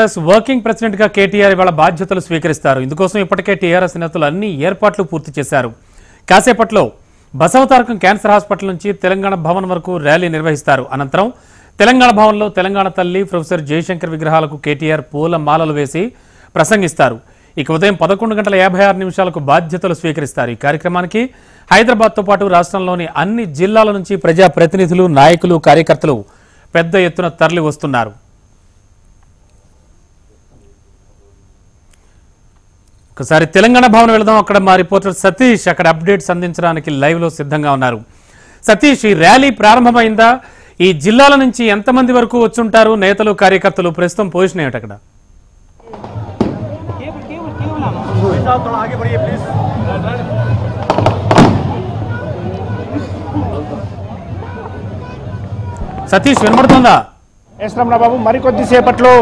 TRS working ప్రెసిడెంట్గా కేటీఆర్ ఇవాళ బాధ్యతలు స్వీకరిస్తారు. ఇందుకోసం ఇప్పటికే టీఆర్ఎస్ నేతలు అన్ని ఏర్పాట్లు పూర్తి చేశారు. కాసేపట్లో బసవతారకం క్యాన్సర్ హాస్పిటల్ నుంచి తెలంగాణ భవన్ వరకు ర్యాలీ నిర్వహిస్తారు. అనంతరం తెలంగాణ భవన్లో తెలంగాణ తల్లి ప్రొఫెసర్ జయశంకర్ విగ్రహాలకు కేటీఆర్ పూల మాలలు వేసి ప్రసంగిస్తారు. ఇక ఉదయం పదకొండు గంటల యాభై ఆరు నిమిషాలకు బాధ్యతలు స్వీకరిస్తారు. ఈ కార్యక్రమానికి హైదరాబాద్తో పాటు రాష్ట్రంలోని అన్ని జిల్లాల నుంచి ప్రజా ప్రతినిధులు నాయకులు కార్యకర్తలు పెద్ద ఎత్తున తరలి వస్తున్నారు ఒకసారి తెలంగాణ భవన్ వెళదాం. అక్కడ మా రిపోర్టర్ సతీష్ అక్కడ అప్డేట్స్ అందించడానికి లైవ్లో సిద్ధంగా ఉన్నారు. సతీష్ ఈ ర్యాలీ ప్రారంభమైందా? ఈ జిల్లాల నుంచి ఎంతమంది వరకు వచ్చుంటారు? నేతలు కార్యకర్తలు ప్రస్తుతం పొజిషన్ ఏమిటి అక్కడ? సతీష్ వినబడుతుందా? ఎస్ రమణబాబు మరికొద్ది సేపట్లో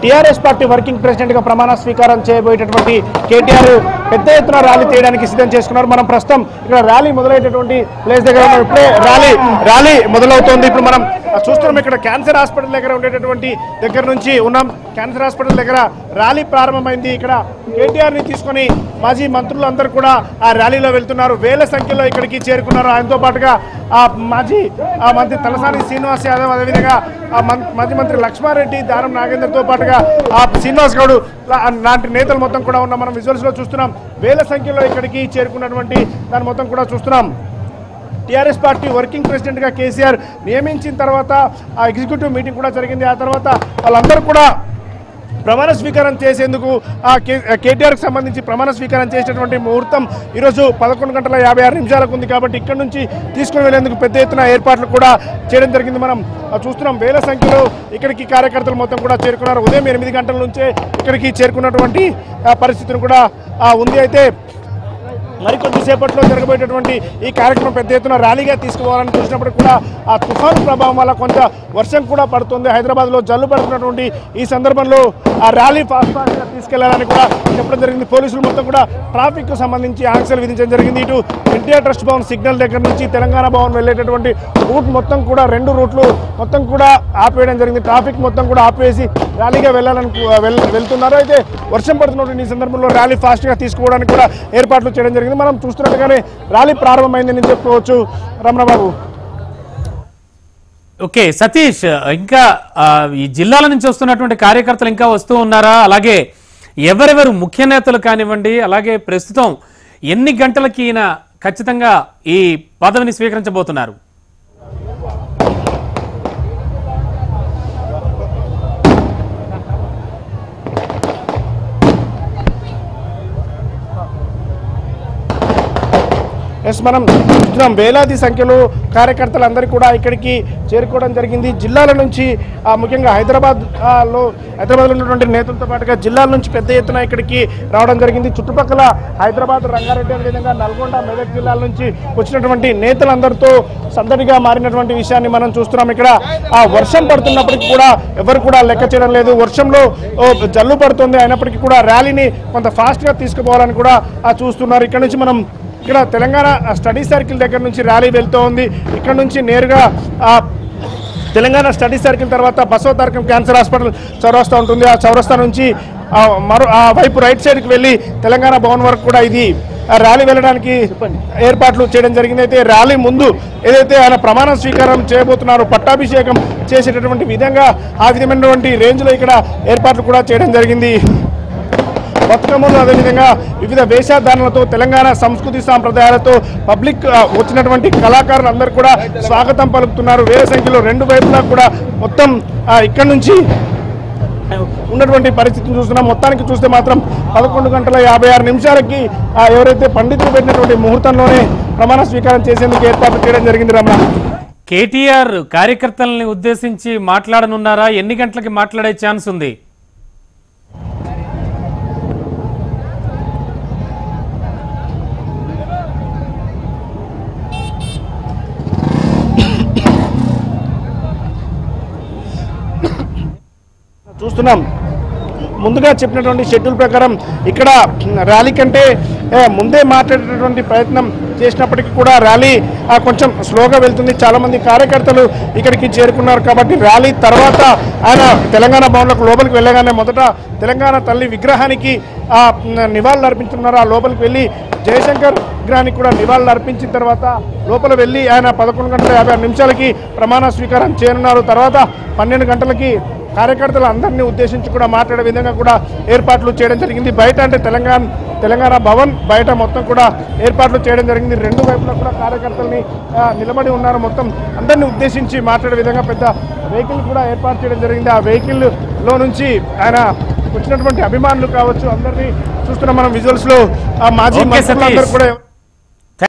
టీఆర్ఎస్ పార్టీ వర్కింగ్ ప్రెసిడెంట్గా ప్రమాణ స్వీకారం చేయబోయేటటువంటి కేటీఆర్ పెద్ద ఎత్తున ర్యాలీ తీయడానికి సిద్ధం చేసుకున్నారు. మనం ప్రస్తుతం ఇక్కడ ర్యాలీ మొదలయ్యేటటువంటి ప్లేస్ దగ్గర ఇప్పుడే ర్యాలీ ర్యాలీ మొదలవుతోంది. ఇప్పుడు మనం చూస్తున్నాం ఇక్కడ క్యాన్సర్ హాస్పిటల్ దగ్గర ఉండేటటువంటి దగ్గర నుంచి ఉన్నాం. క్యాన్సర్ హాస్పిటల్ దగ్గర ర్యాలీ ప్రారంభమైంది. ఇక్కడ కేటీఆర్ని తీసుకొని మాజీ మంత్రులు అందరూ కూడా ఆ ర్యాలీలో వెళ్తున్నారు. వేల సంఖ్యలో ఇక్కడికి చేరుకున్నారు. ఆయనతో పాటుగా ఆ మాజీ ఆ మంత్రి తలసాని శ్రీనివాస్ యాదవ్ అదేవిధంగా ఆ మాజీ మంత్రి లక్ష్మారెడ్డి దానం నాగేందర్తో పాటుగా ఆ శ్రీనివాస్ గౌడ్ లాంటి నేతలు మొత్తం కూడా ఉన్నాం. మనం విజువల్స్లో చూస్తున్నాం. వేల సంఖ్యలో ఇక్కడికి చేరుకున్నటువంటి దాని మొత్తం కూడా చూస్తున్నాం. టీఆర్ఎస్ పార్టీ వర్కింగ్ ప్రెసిడెంట్గా కేసీఆర్ నియమించిన తర్వాత ఆ ఎగ్జిక్యూటివ్ మీటింగ్ కూడా జరిగింది. ఆ తర్వాత వాళ్ళందరూ కూడా ప్రమాణ స్వీకారం చేసేందుకు ఆ కేటీఆర్కి సంబంధించి ప్రమాణ స్వీకారం చేసేటటువంటి ముహూర్తం ఈరోజు పదకొండు గంటల యాభై ఆరు నిమిషాలకు ఉంది కాబట్టి ఇక్కడ నుంచి తీసుకుని వెళ్ళేందుకు పెద్ద ఎత్తున ఏర్పాట్లు కూడా చేయడం జరిగింది. మనం చూస్తున్నాం వేల సంఖ్యలో ఇక్కడికి కార్యకర్తలు మొత్తం కూడా చేరుకున్నారు. ఉదయం ఎనిమిది గంటల నుంచే ఇక్కడికి చేరుకున్నటువంటి పరిస్థితిని కూడా ఉంది. అయితే మరికొద్దిసేపట్లో జరగబోయేటటువంటి ఈ కార్యక్రమం పెద్ద ఎత్తున ర్యాలీగా తీసుకుపోవాలని చూసినప్పుడు కూడా ఆ తుఫాను ప్రభావం వల్ల కొంత వర్షం కూడా పడుతుంది. హైదరాబాద్లో జల్లు పడుతున్నటువంటి ఈ సందర్భంలో ఆ ర్యాలీ ఫాస్ట్ ఫాస్ట్గా తీసుకెళ్ళాలని కూడా చెప్పడం జరిగింది. పోలీసులు మొత్తం కూడా ట్రాఫిక్ సంబంధించి ఆంక్షలు విధించడం జరిగింది. ఇటు ఎన్టీఆర్ ట్రస్ట్ భవన్ సిగ్నల్ దగ్గర నుంచి తెలంగాణ భవన్ వెళ్ళేటటువంటి రూట్ మొత్తం కూడా రెండు రూట్లు మొత్తం కూడా ఆపేయడం జరిగింది. ట్రాఫిక్ మొత్తం కూడా ఆపేసి ర్యాలీగా వెళ్ళాలని వెళ్తున్నారు. అయితే వర్షం పడుతున్నటువంటి ఈ సందర్భంలో ర్యాలీ ఫాస్ట్గా తీసుకోవడానికి కూడా ఏర్పాట్లు చేయడం జరిగింది. మనం చూస్తున్నట్టుగానే ర్యాలీ ప్రారంభమైందని చెప్పుకోవచ్చు. రమణబాబు. ఓకే సతీష్ ఇంకా ఈ జిల్లాల నుంచి వస్తున్నటువంటి కార్యకర్తలు ఇంకా వస్తూ ఉన్నారా? అలాగే ఎవరెవరు ముఖ్య నేతలు కానివ్వండి అలాగే ప్రస్తుతం ఎన్ని గంటలకి ఈయన ఖచ్చితంగా ఈ పదవిని స్వీకరించబోతున్నారు? ఎస్ మనం చూస్తున్నాం. వేలాది సంఖ్యలో కార్యకర్తలందరూ కూడా ఇక్కడికి చేరుకోవడం జరిగింది. జిల్లాల నుంచి ముఖ్యంగా హైదరాబాద్లో హైదరాబాద్లో ఉన్నటువంటి నేతలతో పాటుగా జిల్లాల నుంచి పెద్ద ఎత్తున ఇక్కడికి రావడం జరిగింది. చుట్టుపక్కల హైదరాబాద్ రంగారెడ్డి అదేవిధంగా నల్గొండ మెదక్ జిల్లాల నుంచి వచ్చినటువంటి నేతలందరితో సందడిగా మారినటువంటి విషయాన్ని మనం చూస్తున్నాం. ఇక్కడ ఆ వర్షం పడుతున్నప్పటికీ కూడా ఎవరు కూడా లెక్క చేయడం లేదు. వర్షంలో జల్లు పడుతుంది. అయినప్పటికీ కూడా ర్యాలీని కొంత ఫాస్ట్గా తీసుకుపోవాలని కూడా చూస్తున్నారు. ఇక్కడ నుంచి మనం ఇక్కడ తెలంగాణ స్టడీ సర్కిల్ దగ్గర నుంచి ర్యాలీ వెళ్తూ ఉంది ఇక్కడ నుంచి నేరుగా తెలంగాణ స్టడీ సర్కిల్ తర్వాత బసవతారకం క్యాన్సర్ హాస్పిటల్ చౌరస్తా ఉంటుంది. ఆ చౌరస్తా నుంచి మరో ఆ వైపు రైట్ సైడ్కి వెళ్ళి తెలంగాణ భవన్ వరకు కూడా ఇది ర్యాలీ వెళ్ళడానికి ఏర్పాట్లు చేయడం జరిగింది. అయితే ర్యాలీ ముందు ఏదైతే ఆయన ప్రమాణ స్వీకారం చేయబోతున్నారో పట్టాభిషేకం చేసేటటువంటి విధంగా ఆ విధమైనటువంటి రేంజ్లో ఇక్కడ ఏర్పాట్లు కూడా చేయడం జరిగింది. బతుకమ్మలు అదేవిధంగా వివిధ వేషధారణలతో తెలంగాణ సంస్కృతి సాంప్రదాయాలతో పబ్లిక్ వచ్చినటువంటి కళాకారులందరూ కూడా స్వాగతం పలుకుతున్నారు. వేల సంఖ్యలో రెండు వైపులా కూడా మొత్తం ఇక్కడ ఇక్కడి నుంచి ఉన్నటువంటి పరిస్థితిని చూస్తున్నాం. మొత్తానికి చూస్తే మాత్రం పదకొండు గంటల యాభై ఆరు నిమిషాలకి ఎవరైతే పండితులు పెట్టినటువంటి ముహూర్తంలోనే ప్రమాణ స్వీకారం చేసేందుకు ఏర్పాట్లు చేయడం జరిగింది. రమణ. కేటీఆర్ కార్యకర్తల్ని ఉద్దేశించి మాట్లాడనున్నారా? ఎన్ని గంటలకి మాట్లాడే ఛాన్స్ ఉంది? చూస్తున్నాం. ముందుగా చెప్పినటువంటి షెడ్యూల్ ప్రకారం ఇక్కడ ర్యాలీ కంటే ముందే మాట్లాడేటటువంటి ప్రయత్నం చేసినప్పటికీ కూడా ర్యాలీ కొంచెం స్లోగా వెళ్తుంది. చాలామంది కార్యకర్తలు ఇక్కడికి చేరుకున్నారు కాబట్టి ర్యాలీ తర్వాత ఆయన తెలంగాణ భవన్లకు లోపలికి వెళ్ళగానే మొదట తెలంగాణ తల్లి విగ్రహానికి నివాళులు అర్పించున్నారు ఆ లోపలికి వెళ్ళి జయశంకర్ విగ్రహానికి కూడా నివాళులు అర్పించిన తర్వాత లోపల వెళ్ళి ఆయన పదకొండు గంటల యాభై నిమిషాలకి ప్రమాణ స్వీకారం చేయనున్నారు. తర్వాత పన్నెండు గంటలకి కార్యకర్తలు అందరినీ ఉద్దేశించి కూడా మాట్లాడే విధంగా కూడా ఏర్పాట్లు చేయడం జరిగింది. బయట అంటే తెలంగాణ తెలంగాణ భవన్ బయట మొత్తం కూడా ఏర్పాట్లు చేయడం జరిగింది. రెండు వైపులా కూడా కార్యకర్తల్ని నిలబడి ఉన్నారు మొత్తం. అందరినీ ఉద్దేశించి మాట్లాడే విధంగా పెద్ద వెహికల్ కూడా ఏర్పాటు చేయడం జరిగింది. ఆ వెహికల్లో నుంచి ఆయన వచ్చినటువంటి అభిమానులు కావచ్చు అందరినీ చూస్తున్నాం మనం విజువల్స్లో ఆ మాజీ ఓకే, మంత్రులు సతీష్. అందరూ కూడా